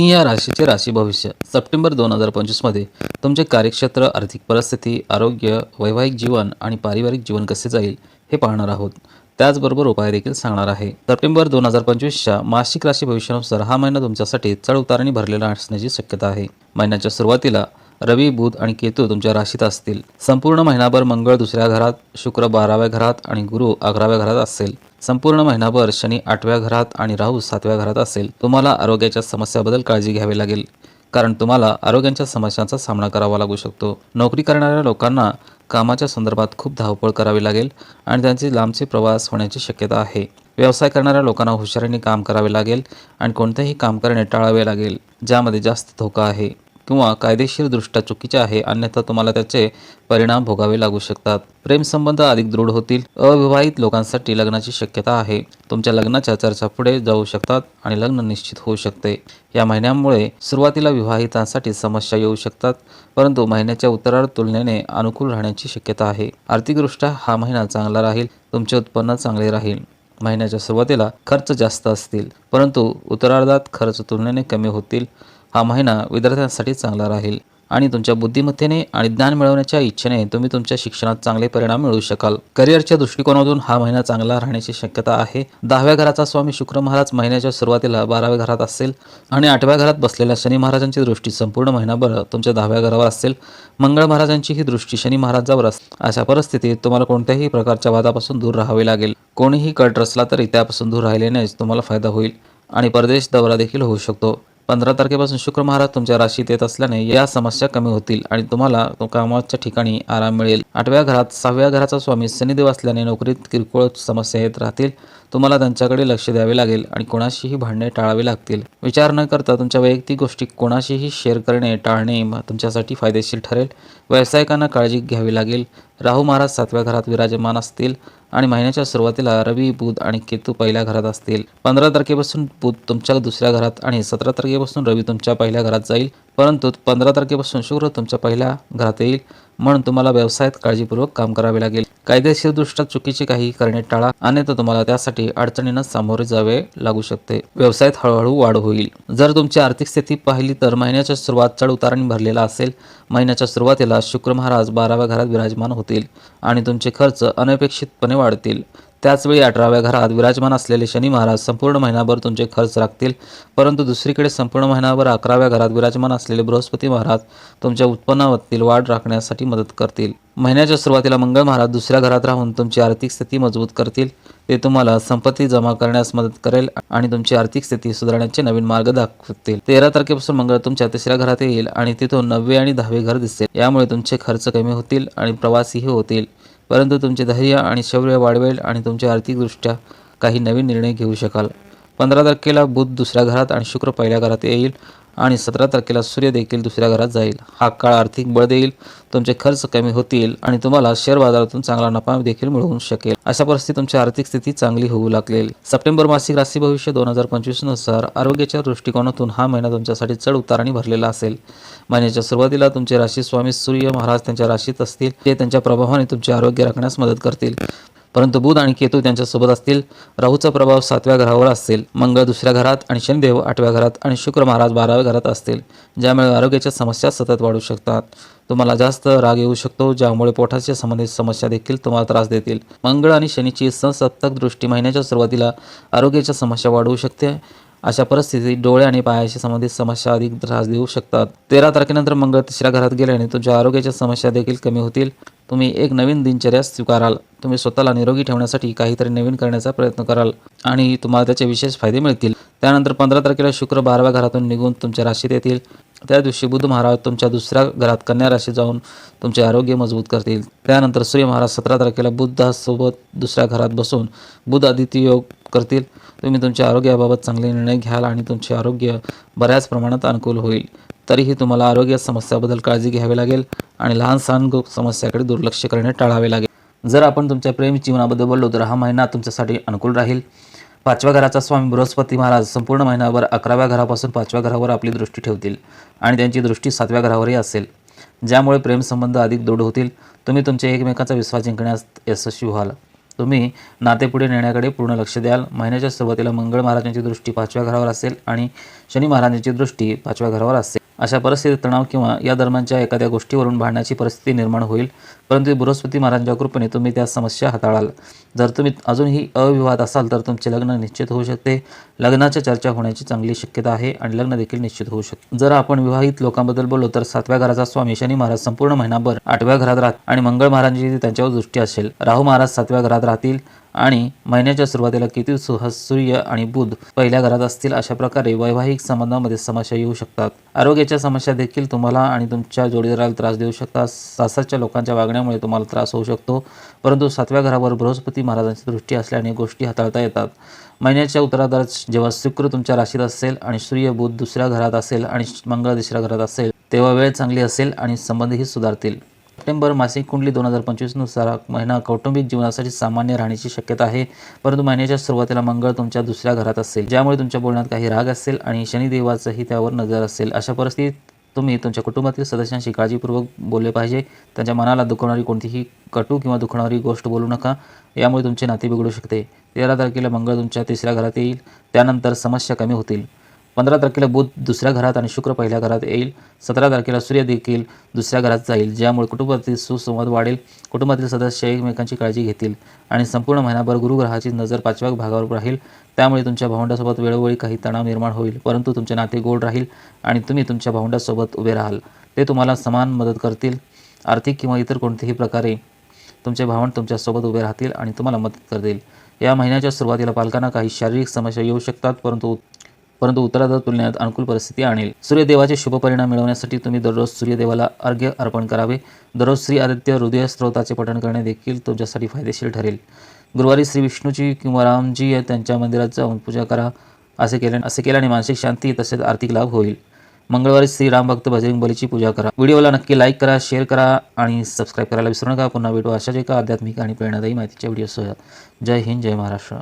सिंह या राशीचे राशी भविष्य सप्टेंबर दोन हजार पंचवीसमध्ये तुमचे कार्यक्षेत्र आर्थिक परिस्थिती आरोग्य वैवाहिक जीवन आणि पारिवारिक जीवन कसे जाईल हे पाहणार आहोत. त्याचबरोबर उपाय देखील सांगणार आहे. सप्टेंबर दोन हजार पंचवीसच्या मासिक राशी भविष्यानुसार हा महिना तुमच्यासाठी चढ उताराने भरलेला असण्याची शक्यता आहे. महिन्याच्या सुरुवातीला रवी बुध आणि केतू तुमच्या राशीत असतील. संपूर्ण महिनाभर मंगळ दुसऱ्या घरात शुक्र बाराव्या घरात आणि गुरु अकराव्या घरात असेल. संपूर्ण महिनाभर शनी आठव्या घरात आणि राहू सातव्या घरात असेल तुम्हाला आरोग्याच्या समस्याबद्दल काळजी घ्यावी लागेल. कारण तुम्हाला आरोग्यांच्या समस्यांचा सामना करावा लागू शकतो. नोकरी करणाऱ्या लोकांना कामाच्या संदर्भात खूप धावपळ करावी लागेल आणि त्यांचे लांबचे प्रवास होण्याची शक्यता आहे. व्यवसाय करणाऱ्या लोकांना हुशारीने काम करावे लागेल आणि कोणतेही काम करणे टाळावे लागेल ज्यामध्ये जास्त धोका आहे. किंवा कायदेशीरदृष्ट्या चुकीचे आहे अन्यथा तुम्हाला त्याचे परिणाम भोगावे लागू शकतात. प्रेमसंबंध अधिक दृढ होतील. अविवाहित लोकांसाठी लग्नाची शक्यता आहे. तुमच्या लग्नाच्या चर्चा पुढे जाऊ शकतात आणि लग्न निश्चित होऊ शकते. या महिन्यामुळे सुरुवातीला विवाहितांसाठी समस्या येऊ शकतात परंतु महिन्याच्या उत्तरार्ध तुलनेने अनुकूल राहण्याची शक्यता आहे. आर्थिकदृष्ट्या हा महिना चांगला राहील. तुमचे उत्पन्न चांगले राहील. महिन्याच्या सुरुवातीला खर्च जास्त असतील परंतु उत्तरार्धात खर्च तुलनेने कमी होतील. हा महिना विद्यार्थ्यांसाठी चांगला राहील. आणि तुमच्या बुद्धिमत्तेने आणि ज्ञान मिळवण्याच्या इच्छेने तुम्ही तुमच्या शिक्षणात चांगले परिणाम मिळवू शकाल. करिअरच्या दृष्टिकोनातून हा महिना चांगला राहण्याची शक्यता आहे. दहाव्या घराचा स्वामी शुक्र महाराज महिन्याच्या सुरुवातीला बाराव्या घरात असेल आणि आठव्या घरात बसलेल्या शनी महाराजांची दृष्टी संपूर्ण महिनाभर तुमच्या दहाव्या घरावर असेल. मंगळ महाराजांची ही दृष्टी शनी महाराजावर असते अशा परिस्थितीत तुम्हाला कोणत्याही प्रकारच्या वादापासून दूर राहावे लागेल. कोणीही कट रचला तरी त्यापासून दूर राहिल्यानेच तुम्हाला फायदा होईल आणि परदेश दौरा देखील होऊ शकतो. पंधरा तारखेपासून शुक्र महाराज तुमच्या राशीत येत असल्याने या समस्या कमी होतील आणि तुम्हाला तो कामाच्या ठिकाणी आराम मिळेल. आठव्या घरात सहाव्या घराचा स्वामी शनिदेव असल्याने नोकरीत किरकोळ समस्या येत राहतील. तुम्हाला त्यांच्याकडे लक्ष द्यावे लागेल आणि कोणाशीही भांडणे टाळावे लागतील. विचार न करता तुमच्या वैयक्तिक गोष्टी कोणाशीही शेअर करणे टाळणे तुमच्यासाठी फायदेशीर ठरेल. व्यावसायिकांना काळजी घ्यावी लागेल. राहू महाराज सातव्या घरात विराजमान असतील. आणि महिन्याच्या सुरुवातीला रवी बुध आणि केतू पहिल्या घरात असतील. पंधरा तारखेपासून बुध तुमच्या दुसऱ्या घरात आणि सतरा तारखेपासून रवी तुमच्या पहिल्या घरात जाईल. परंतु पंधरा तारखेपासून शुक्र तुमच्या पहिल्या घरात येईल. म्हणून तुम्हाला व्यवसायात काळजीपूर्वक काम करावे लागेल. कायदेशीरदृष्ट्या चुकीचे काही करणे टाळा अन्यथा तुम्हाला त्यासाठी अडचणींना सामोरे जावे लागू शकते. व्यवसायात हळूहळू वाढ होईल. जर तुमची आर्थिक स्थिती पाहिली तर महिन्याच्या सुरुवात चढ उताराने भरलेला असेल. महिन्याच्या सुरुवातीला शुक्र महाराज बाराव्या घरात विराजमान होतील आणि तुमचे खर्च अनपेक्षितपणे वाढतील. त्याचवेळी अठराव्या घरात विराजमान असलेले शनी महाराज संपूर्ण महिनाभर तुमचे खर्च राखतील. परंतु दुसरीकडे संपूर्ण महिनाभर अकराव्या घरात विराजमान असलेले बृहस्पती महाराज तुमच्या उत्पन्नावरील वाढ राखण्यासाठी मदत करतील. महिन्याच्या सुरुवातीला मंगळ महाराज दुसऱ्या घरात राहून तुमची आर्थिक स्थिती मजबूत करतील. ते तुम्हाला संपत्ती जमा करण्यास मदत करेल आणि तुमची आर्थिक स्थिती सुधारण्याचे नवीन मार्ग दाखवतील. तेरा तारखेपासून मंगळ तुमच्या तिसऱ्या घरात येईल आणि तिथून नववे आणि दहावे घर दिसेल. यामुळे तुमचे खर्च कमी होतील आणि प्रवासीही होतील. परंतु तुमचे धैर्य आणि शौर्य वाढवेल आणि तुमच्या आर्थिकदृष्ट्या काही नवीन निर्णय घेऊ शकाल. पंधरा तारखेला बुध दुसऱ्या घरात आणि शुक्र पहिल्या घरात येईल आणि सतरा तारखेला सूर्य देखील दुसऱ्या घरात जाईल. हा काळ आर्थिक बळ देईल तुमचे खर्च कमी होतील आणि तुम्हाला शेअर बाजारातून चांगला नफा देखील मिळवू शकेल. अशा परिस्थितीत तुमची आर्थिक स्थिती चांगली होऊ लागेल सप्टेंबर मासिक राशी भविष्य दोन हजार पंचवीसनुसार आरोग्याच्या दृष्टिकोनातून हा महिना तुमच्यासाठी चढ उताराने भरलेला असेल. महिन्याच्या सुरुवातीला तुमचे राशी स्वामी सूर्य महाराज त्यांच्या राशीत असतील. ते त्यांच्या प्रभावाने तुमचे आरोग्य राखण्यास मदत करतील. परंतु बुध आणि केतू त्यांच्यासोबत असतील. राहूचा प्रभाव सातव्या घरावर असेल मंगळ दुसऱ्या घरात आणि शनिदेव आठव्या घरात आणि शुक्र महाराज बाराव्या घरात असतील. ज्यामुळे आरोग्याच्या समस्या सतत वाढू शकतात. तुम्हाला जास्त राग येऊ शकतो ज्यामुळे पोटाशी संबंधित समस्या देखील तुम्हाला त्रास देतील. मंगळ आणि शनीची संसप्तक दृष्टी महिन्याच्या सुरुवातीला आरोग्याच्या समस्या वाढवू शकते. अशा परिस्थितीत डोळे आणि पायाशी संबंधित समस्या अधिक त्रास देऊ शकतात. तेरा तारखेनंतर मंगळ तिसऱ्या घरात गेल्याने तुमच्या आरोग्याच्या समस्या देखील कमी होतील. तुम्ही एक नवीन दिनचर्या स्वीकाराल. तुम्ही स्वतःला निरोगी ठेवण्यासाठी काहीतरी नवीन करण्याचा प्रयत्न कराल आणि तुम्हाला त्याचे विशेष फायदे मिळतील. त्यानंतर पंधरा तारखेला शुक्र बाराव्या घरातून निघून तुमच्या राशीत येतील. त्या दिवशी बुध महाराज तुमच्या दुसऱ्या घरात कन्या राशी जाऊन तुमचे आरोग्य मजबूत करतील. त्यानंतर सूर्य महाराज सतरा तारखेला बुद्धासोबत दुसऱ्या घरात बसून बुध आदित्य योग करतील. तुम्ही तुमच्या आरोग्याबाबत चांगले निर्णय घ्याल आणि तुमचे आरोग्य बऱ्याच प्रमाणात अनुकूल होईल. तरीही तुम्हाला आरोग्य समस्याबद्दल काळजी घ्यावी लागेल आणि लहान सहान गो- समस्याकडे दुर्लक्ष करणे टाळावे लागेल. जर आपण तुमच्या प्रेम जीवनाबद्दल बोललो तर हा महिना तुमच्यासाठी अनुकूल राहील. पाचव्या घराचा स्वामी बृहस्पती महाराज संपूर्ण महिनाभर अकराव्या घरापासून पाचव्या घरावर आपली दृष्टी ठेवतील आणि त्यांची दृष्टी सातव्या घरावरही असेल. ज्यामुळे प्रेमसंबंध अधिक दृढ होतील. तुम्ही तुमच्या एकमेकांचा विश्वास जिंकण्यास यशस्वी व्हाल. तुम्ही नाते पुढे नेण्याकडे पूर्ण लक्ष द्याल. महिन्याच्या सुरुवातीला मंगळ महाराजांची दृष्टी पाचव्या घरावर असेल आणि शनी महाराजांची दृष्टी पाचव्या घरावर असेल. अशा परिस्थितीत तणाव किंवा या दरम्यानच्या एखाद्या गोष्टीवरून भांडण्याची परिस्थिती निर्माण होईल. परंतु बृहस्पती महाराजांच्या कृपेने तुम्ही त्या समस्या हाताळाल. जर तुम्ही अजूनही अविवाद असाल तर तुमचे लग्न निश्चित होऊ शकते. लग्नाच्या चर्चा होण्याची चांगली शक्यता आहे आणि लग्न देखील निश्चित होऊ शकते. जर आपण विवाहित लोकांबद्दल बोललो तर सातव्या घराचा स्वामी शनी महाराज संपूर्ण महिनाभर आठव्या घरात राहत आणि मंगळ महाराजांची त्यांच्यावर दृष्टी असेल. राहू महाराज सातव्या घरात राहतील. आणि महिन्याच्या सुरुवातीला किती सुह सूर्य आणि बुध पहिल्या घरात असतील अशा प्रकारे वैवाहिक संबंधामध्ये समस्या येऊ शकतात. आरोग्याच्या समस्या देखील तुम्हाला आणि तुमच्या जोडीदाराला त्रास देऊ शकतात. सासरच्या लोकांच्या वागण्यामुळे तुम्हाला त्रास होऊ शकतो. परंतु सातव्या घरावर बृहस्पती महाराजांची दृष्टी असल्याने गोष्टी हाताळता येतात. महिन्याच्या उत्तरार्धात जेव्हा शुक्र तुमच्या राशीत असेल आणि सूर्य बुध दुसऱ्या घरात असेल आणि मंगळ तिसऱ्या घरात असेल तेव्हा वेळ चांगली असेल आणि संबंधही सुधारतील. सप्टेंबर मासिक कुंडली दोन हजार पंचवीसनुसार महिना कौटुंबिक जीवनासाठी सामान्य राहण्याची शक्यता आहे. परंतु महिन्याच्या सुरुवातीला मंगळ तुमच्या दुसऱ्या घरात असेल ज्यामुळे तुमच्या बोलण्यात काही राग असेल आणि शनिदेवाचंही त्यावर नजर असेल. अशा परिस्थितीत तुम्ही तुमच्या कुटुंबातील सदस्यांशी काळजीपूर्वक बोलले पाहिजे. त्यांच्या मनाला दुखवणारी कोणतीही कटू किंवा दुखवणारी गोष्ट बोलू नका. यामुळे तुमचे नाते बिघडू शकते. तेरा तारखेला मंगळ तुमच्या तिसऱ्या घरात येईल. त्यानंतर समस्या कमी होतील. पंधरा तारखेला बुध दुसऱ्या घरात आणि शुक्र पहिल्या घरात येईल. सतरा तारखेला सूर्य देखील दुसऱ्या घरात जाईल ज्यामुळे कुटुंबातील सुसंवाद वाढेल. कुटुंबातील सदस्य एकमेकांची काळजी घेतील आणि संपूर्ण महिनाभर गुरुग्रहाची नजर पाचव्या भागावर राहील. त्यामुळे तुमच्या भावंडासोबत वेळोवेळी काही तणाव निर्माण होईल. परंतु तुमचे नाते गोड राहील आणि तुम्ही तुमच्या भावंडासोबत उभे राहाल. ते तुम्हाला समान मदत करतील. आर्थिक किंवा इतर कोणत्याही प्रकारे तुमचे भावंड तुमच्यासोबत उभे राहतील आणि तुम्हाला मदत करतील. या महिन्याच्या सुरुवातीला पालकांना काही शारीरिक समस्या येऊ शकतात परंतु परंतु उत्तरार्धात तुलनेत अनुकूल परिस्थिती आणेल. सूर्यदेवाचे शुभ परिणाम मिळवण्यासाठी तुम्ही दररोज सूर्यदेवाला अर्घ्य अर्पण करावे. दररोज श्री आदित्य हृदय स्त्रोताचे पठण करणे देखील तुमच्यासाठी फायदेशीर ठरेल. गुरुवारी श्री विष्णूची किंवा रामजी त्यांच्या मंदिरात जाऊन पूजा करा. असे केले असे केल्याने मानसिक शांती तसेच आर्थिक लाभ होईल. मंगळवारी श्री राम भक्त बजरंग बलीची पूजा करा. व्हिडिओला नक्की लाईक करा शेअर करा आणि सबस्क्राईब करायला विसरू नका. पुन्हा भेटू अशाच एका आध्यात्मिक आणि प्रेरणादायी माहितीच्या व्हिडिओसह. जय हिंद जय महाराष्ट्र.